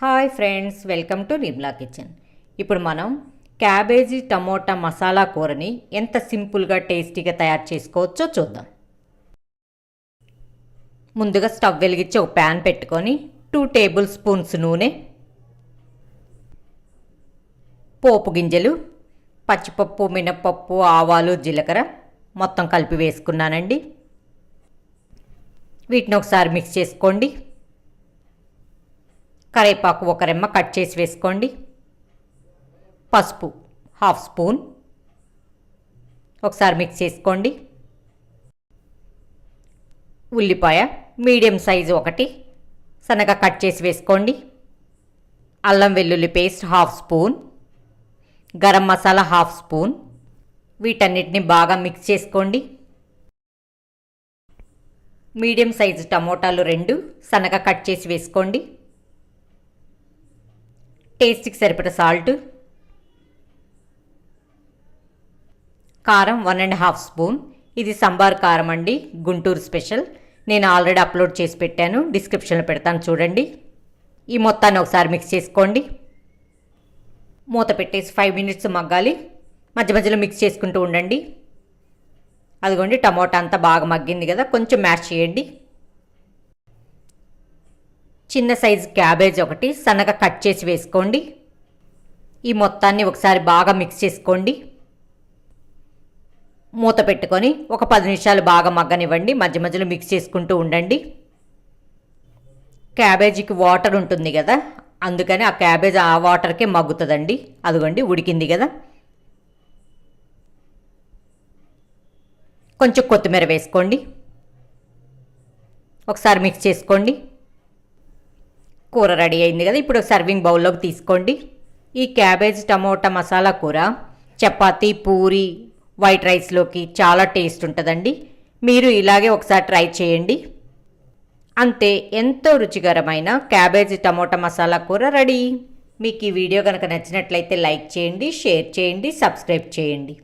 Hi friends welcome to Nirmala kitchen. ఇప్పుడు మనం cabbage tomato masala కూరని ఎంత సింపుల్గా టేస్టీగా తయారు చేసుకోవచ్చో చూద్దాం. ముందుగా స్టవ్ వెలిగించి ఒక ప్యాన్ పెట్టుకొని టూ టేబుల్ స్పూన్స్ నూనె పోపు గింజలు పచ్చిపప్పు మినపప్పు ఆవాలు జీలకర్ర మొత్తం కలిపి వేసుకున్నానండి. వీటిని ఒకసారి మిక్స్ చేసుకోండి. కరేపాకు ఒక రెమ్మ కట్ చేసి వేసుకోండి. పసుపు హాఫ్ స్పూన్. ఒకసారి మిక్స్ చేసుకోండి. ఉల్లిపాయ మీడియం సైజు ఒకటి. సన్నగా కట్ చేసి వేసుకోండి. అల్లం వెల్లుల్లి paste half spoon. Garam masala half spoon. వీటన్నిటిని బాగా మిక్స్ చేసుకోండి. మీడియం సైజు టమోటాలు రెండు. సన్నగా కట్ చేసి వేసుకోండి. టేస్ట్కి సరిపడ సాల్ట్. కారం వన్ అండ్ హాఫ్ స్పూన్. ఇది సంబార్ కారం అండి గుంటూరు స్పెషల్. నేను ఆల్రెడీ అప్లోడ్ చేసి పెట్టాను డిస్క్రిప్షన్లో పెడతాను చూడండి. ఈ మొత్తాన్ని ఒకసారి మిక్స్ చేసుకోండి. మూత పెట్టేసి ఫైవ్ మినిట్స్ మగ్గాలి. మధ్య మధ్యలో మిక్స్ చేసుకుంటూ ఉండండి. అదిగోండి టమోటా అంతా బాగా మగ్గింది కదా కొంచెం మ్యాష్ చేయండి. చిన్న సైజు క్యాబేజ్ ఒకటి సన్నగా కట్ చేసి వేసుకోండి. ఈ మొత్తాన్ని ఒకసారి బాగా మిక్స్ చేసుకోండి. మూత పెట్టుకొని ఒక పది నిమిషాలు బాగా మగ్గనివ్వండి. మధ్య మధ్యలో మిక్స్ చేసుకుంటూ ఉండండి. క్యాబేజీకి వాటర్ ఉంటుంది కదా అందుకని ఆ క్యాబేజ్ ఆ వాటర్కే మగ్గుతుందండి. అదిగోండి ఉడికింది కదా. కొంచెం కొత్తిమీర వేసుకోండి. ఒకసారి మిక్స్ చేసుకోండి. కూర రెడీ అయింది కదా ఇప్పుడు సర్వింగ్ బౌల్లోకి తీసుకోండి. ఈ క్యాబేజ్ టమోటా మసాలా కూర చపాతీ పూరి వైట్ రైస్లోకి చాలా టేస్ట్ ఉంటుందండి. మీరు ఇలాగే ఒకసారి ట్రై చేయండి. అంతే ఎంతో రుచికరమైన క్యాబేజ్ టమోటా మసాలా కూర రెడీ. మీకు ఈ వీడియో కనుక నచ్చినట్లయితే లైక్ చేయండి షేర్ చేయండి సబ్స్క్రైబ్ చేయండి.